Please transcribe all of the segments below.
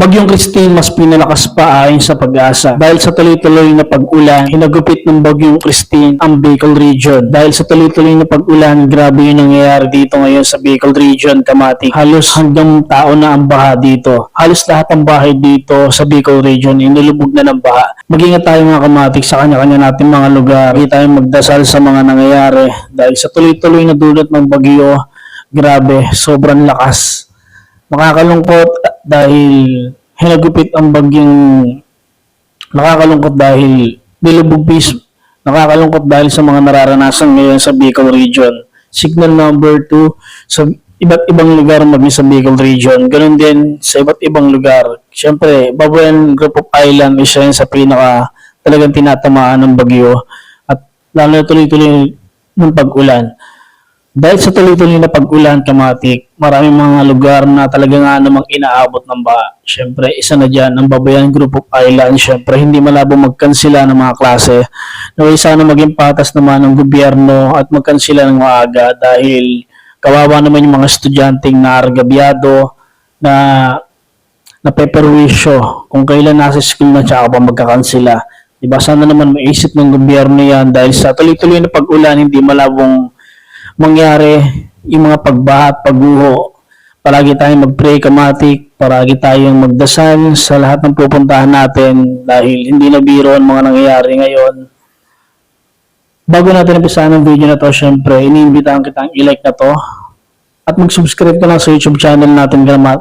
Bagyong Christine mas pinalakas pa ayon sa pag-asa. Dahil sa tuloy-tuloy na pag-ulan, hinagupit ng Bagyong Christine ang Bicol Region. Dahil sa tuloy-tuloy na pag-ulan, grabe yung nangyayari dito ngayon sa Bicol Region, Kamati. Halos hanggang tao na ang baha dito. Halos lahat ng bahay dito sa Bicol Region, inilubog na ng baha. Mag-ingat tayo mga kamatik sa kanya-kanya natin mga lugar. Hindi tayo magdasal sa mga nangyayari. Dahil sa tuloy-tuloy na dulot ng bagyo, grabe, sobrang lakas. Nakakalungkot dahil hinagupit ang bagyong nakakalungkot dahil nilubog bis nakakalungkot dahil sa mga nararanasan ngayon sa Bicol Region. Signal number 2 sa iba't ibang lugar maging sa Bicol Region. Ganun din sa iba't ibang lugar. Siyempre, Babuyan Group of Island isa yun sa pinaka talagang tinatamaan ng bagyo at lalo na tuloy-tuloy ng pag-ulan. Dahil sa tuloy-tuloy na pag-ulan, kamatik, maraming mga lugar na talaga nga namang inaabot ng baha. Siyempre, isa na dyan, ang Babayan Group of Island. Siyempre, hindi malabo magkansila ng mga klase. Naway sana maging patas naman ng gobyerno at magkansila ng maaga dahil kawawa naman yung mga estudyanteng na argabyado na napeperwisyo kung kailan nasa school na tsaka pa magkakansila. Diba? Sana naman maisip ng gobyerno yan dahil sa tuloy-tuloy na pag-ulan, hindi malabong mangyari yung mga pagbaha pagguho. Palagi tayong mag-pray kamatik, palagi tayong magdasal sa lahat ng pupuntahan natin dahil hindi na biro ang mga nangyayari ngayon. Bago natin umpisahan ang video na to, syempre, iniimbitahan kitang i-like na to at mag-subscribe ka na sa YouTube channel natin Kamat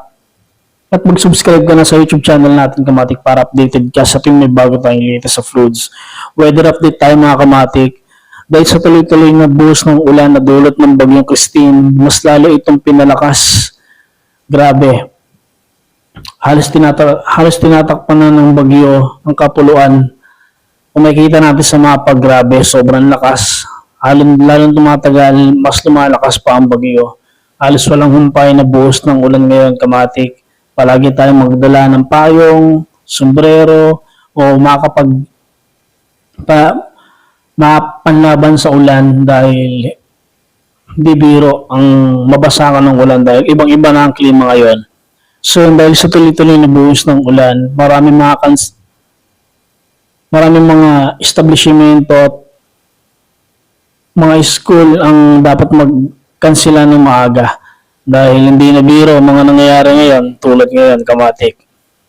at mag-subscribe ka na sa YouTube channel natin Kamatik para updated ka sa tuwing may bago tayong latest sa fruits. Weather update tayo mga Kamatik. Dahil sa tuloy-tuloy na buhos ng ulan na dulot ng bagyong Christine, mas lalo itong pinalakas. Grabe. Halos, tinata halos tinatakpan na ng bagyo ang kapuluan. Kung makikita natin sa mapa, grabe, sobrang lakas. Halong, lalong tumatagal, mas lumalakas pa ang bagyo. Halos walang humpay na buhos ng ulan ngayon, kamatik. Palagi tayong magdala ng payong, sombrero, o makapag pa, mapanlaban sa ulan dahil hindi biro ang mabasa ka ng ulan dahil ibang-iba na ang klima ngayon. So dahil sa tuloy-tuloy na buhos ng ulan, marami mga kans maraming mga establishmento at mga school ang dapat magkansila ng maaga dahil hindi na biro mga nangyayari ngayon tulad ngayon kamatik.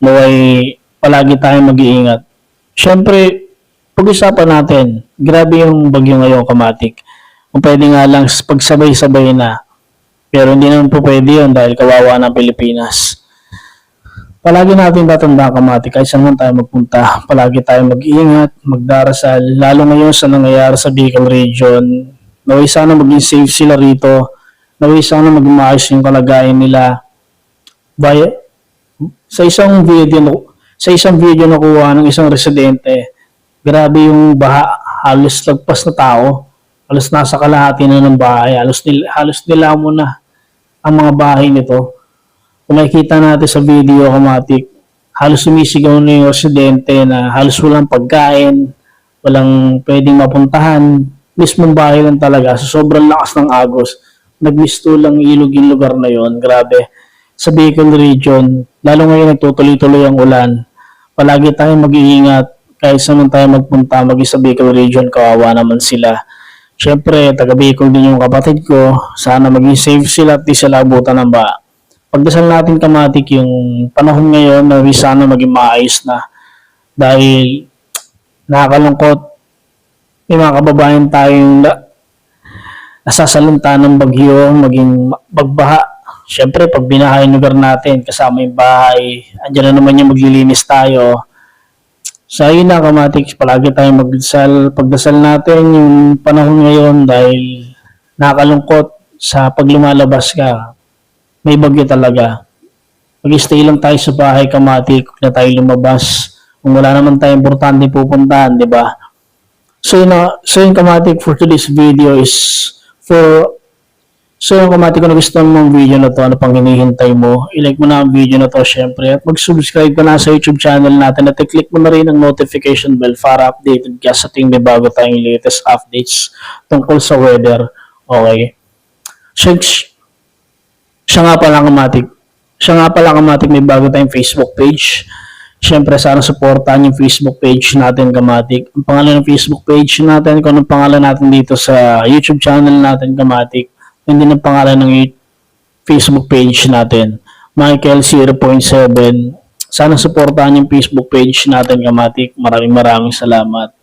Naway palagi tayong mag-iingat. Siyempre, pag-usapan natin, grabe yung bagyo ngayon kamatik. Kung pwede nga lang pagsabay-sabay na. Pero hindi naman po pwede yun dahil kawawa ng Pilipinas. Palagi natin tatandaan kamatik kahit saan man tayo magpunta. Palagi tayo mag-iingat, magdarasal, lalo ngayon sa nangyayari sa Bicol Region. Naway sana maging safe sila rito. Naway sana maging maayos yung kalagayan nila. By, sa isang video sa isang video na kuha ng isang residente, grabe yung baha, halos lagpas na tao. Halos nasa kalahati na ng bahay. Halos, nil, halos nila mo na ang mga bahay nito. Kung makikita natin sa video, kamatik, halos sumisigaw na yung residente na halos walang pagkain, walang pwedeng mapuntahan. Mismong bahay lang talaga. So, sobrang lakas ng agos. Nagmisto lang ilog yung lugar na yon Grabe. Sa Bicol region, lalo ngayon nagtutuloy-tuloy ang ulan. Palagi tayong mag-iingat. Kahit saan tayo magpunta, mag sa Bicol region, kawawa naman sila. Siyempre, taga Bicol din yung kapatid ko. Sana maging safe sila at di sila abutan ng ba. Pagdasal natin kamatik yung panahon ngayon na sana maging maayos na. Dahil nakakalungkot may mga kababayan tayong na, nasasalanta ng bagyo, maging bagbaha. Siyempre, pag binahay yung lugar natin, kasama yung bahay, andyan na naman yung maglilinis tayo. So, yun na, kamatik, palagi tayong magdasal, pagdasal natin yung panahon ngayon dahil nakakalungkot sa pag lumalabas ka. May bagyo talaga. Mag-stay lang tayo sa bahay, kamatik, na tayo lumabas. Kung wala naman tayong importante pupuntahan, di ba? So yun, na, so yun kamatik for today's video is for So yung kamatik kung nagustuhan mo ang video na to, ano pang hinihintay mo, ilike mo na ang video na to syempre at mag-subscribe ka na sa YouTube channel natin at i-click mo na rin ang notification bell para updated ka sa ting may bago tayong latest updates tungkol sa weather. Okay. So, siya nga pala kamatik, Siya nga pala kamatik, may bago tayong Facebook page. Siyempre, sana supportahan yung Facebook page natin, Kamatik. Ang pangalan ng Facebook page natin, kung anong pangalan natin dito sa YouTube channel natin, Kamatik, hindi ng pangalan ng Facebook page natin, Michael 0.7. Sana supportahan yung Facebook page natin, Kamatik. Maraming maraming salamat.